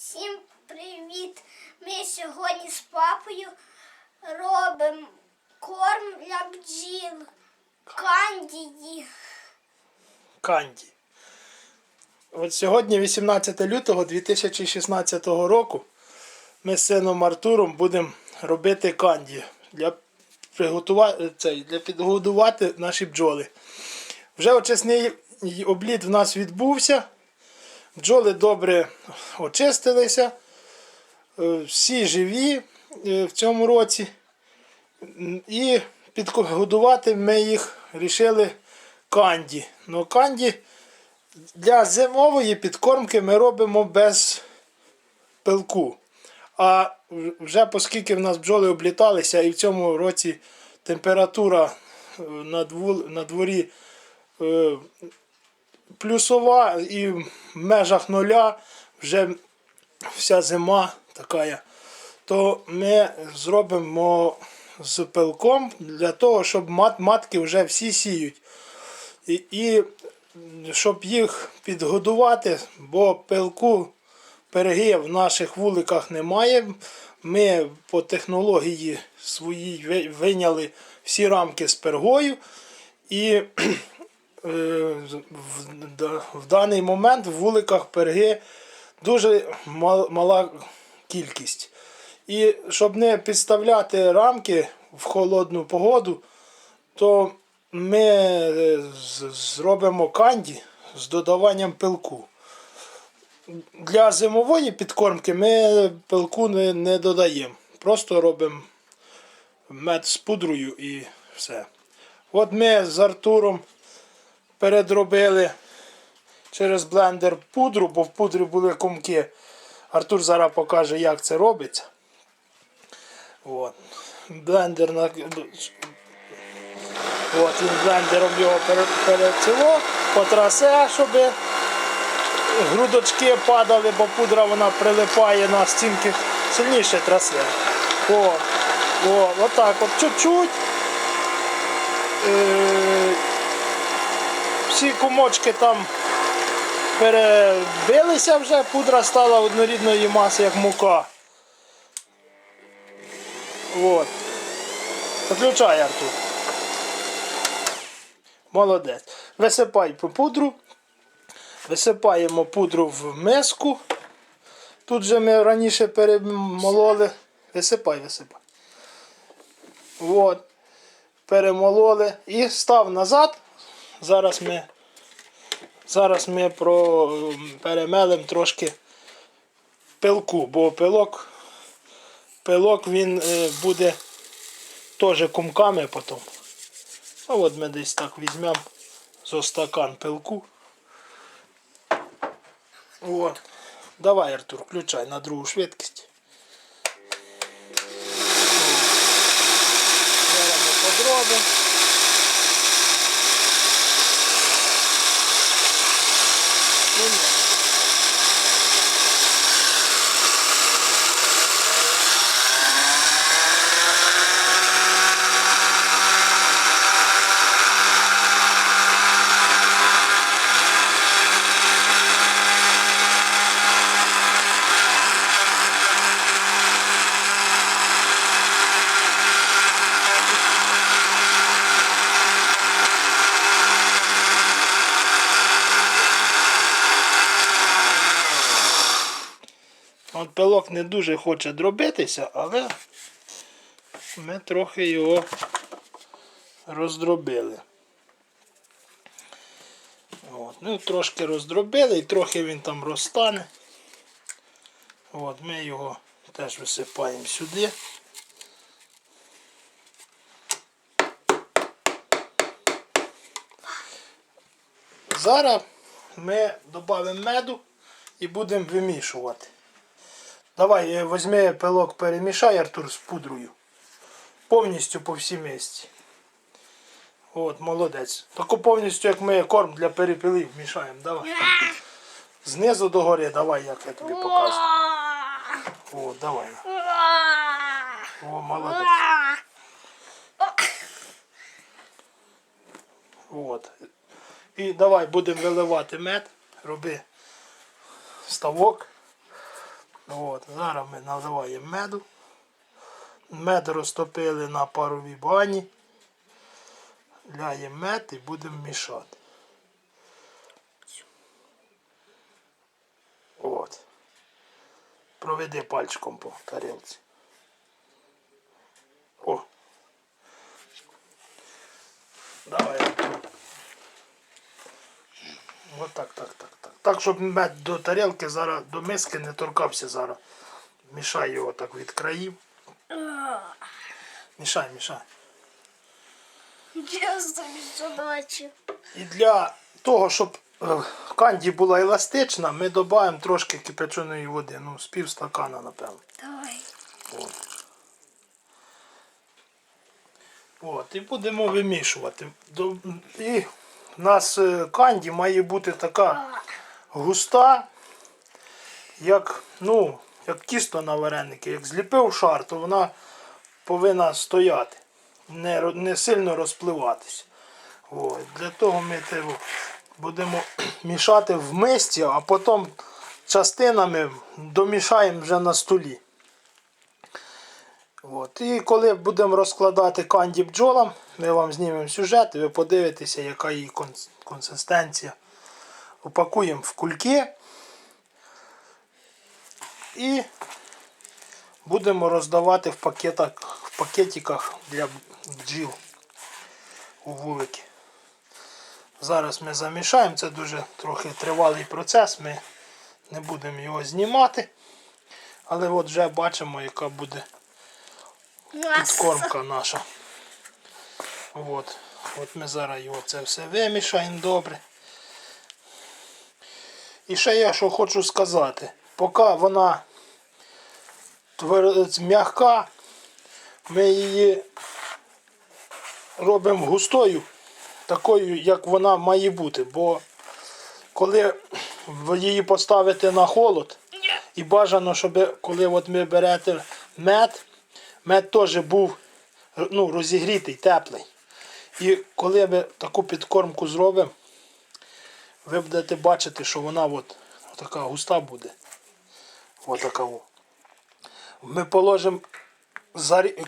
Всім привіт! Ми сьогодні з папою робимо корм для бджіл. Кандії. Канді. От сьогодні, 18 лютого 2016 року, ми з сином Артуром будемо робити канді для, приготувати, цей, для підгодувати наші бджоли. Вже очисний обліт в нас відбувся. Бджоли добре очистилися. Е, Всі живі е, в цьому році. І підгодувати ми їх вирішили канді. Ну, канді для зимової підкормки ми робимо без пилку. А вже оскільки в нас бджоли обліталися, і в цьому році температура е, на, дворі плюсова і в межах нуля вже вся зима така, то ми зробимо з пилком для того, щоб мат, матки вже всі сіють. І, і щоб їх підгодувати, бо пилку перги в наших вуликах немає. Ми по технології своїй ви- виняли всі рамки з пергою. І в, в даний момент в вуликах перги дуже мал- мала кількість. І щоб не підставляти рамки в холодну погоду, то ми е, зробимо канді з додаванням пилку. Для зимової підкормки ми пилку не, не додаємо. Просто робимо мед з пудрою і все. От ми з Артуром передробили через блендер пудру, бо в пудрі були комки. Артур зараз покаже, як це робиться. От. Блендер на... От він блендером його пере- переціло, потрасе, щоб грудочки падали, бо пудра вона прилипає на стінки сильніше трасе. О, о, отак от чуть-чуть. Е, всі кумочки там перебилися вже, пудра стала однорідної маси, як мука. От. Виключай, Артур. Молодець. Висипай по пудру. Висипаємо пудру в миску. Тут же ми раніше перемололи. Висипай, висипай. От. Перемололи і став назад. Зараз ми, зараз ми про, перемелимо трошки пилку, бо пилок, пилок він е, буде теж кумками потім. А от ми десь так візьмемо зо стакан пилку. От. Давай, Артур, включай на другу швидкість. Зараз ми подробимо. Ну, ні. От пилок не дуже хоче дробитися, але ми трохи його роздробили. От, ну, трошки роздробили і трохи він там розтане. От, ми його теж висипаємо сюди. Зараз ми додамо меду і будемо вимішувати. Давай, е, візьми пилок, перемішай, Артур, з пудрою. Повністю по всій місці. От, молодець. Таку повністю, як ми корм для перепілів мішаємо. Давай. Знизу до гори, давай, як я тобі показую. О, давай. О, молодець. От. І давай будемо виливати мед. Роби ставок. От, зараз ми наливаємо меду. Мед розтопили на паровій бані. Ляємо мед і будемо мішати. От. Проведи пальчиком по тарілці. О. Давай. От так, так, щоб мед до тарілки зараз, до миски не торкався зараз. Мішай його так від країв. Мішай, мішай. Я. І для того, щоб е, канді була еластична, ми додаємо трошки кипяченої води. Ну, з пів стакана, напевно. Давай. От, і будемо вимішувати. І в нас е, канді має бути така густа, як, ну, як тісто на вареники. Як зліпив шар, то вона повинна стояти, не, не сильно розпливатися. От, для того ми те, будемо мішати в мисці, а потім частинами домішаємо вже на столі. От. І коли будемо розкладати канді бджолам, ми вам знімемо сюжет, і ви подивитеся, яка її консистенція. Упакуємо в кульки і будемо роздавати в пакетах, в пакетиках для бджіл у вулики. Зараз ми замішаємо, це дуже трохи тривалий процес, ми не будемо його знімати. Але от вже бачимо, яка буде підкормка наша. От. От ми зараз його це все вимішаємо добре. І ще я що хочу сказати. Поки вона м'яка, ми її робимо густою, такою, як вона має бути. Бо коли її поставите на холод, і бажано, щоб коли от ми берете мед, мед теж був ну, розігрітий, теплий. І коли ми таку підкормку зробимо, ви будете бачити, що вона от, така густа буде. От Ми положимо,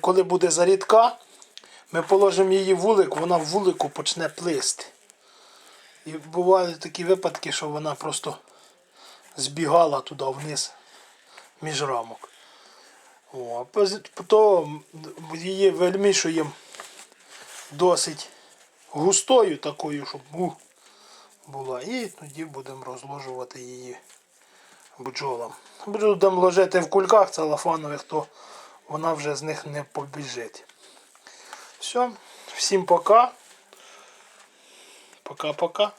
коли буде зарідка, ми положимо її вулик, вона в вулику почне плисти. І бувають такі випадки, що вона просто збігала туди вниз між рамок. О, то її вимішуємо досить густою такою, щоб була. І тоді будемо розложувати її бджолам. Будемо ложити в кульках целофанових, то вона вже з них не побіжить. Все, всім пока. Пока-пока.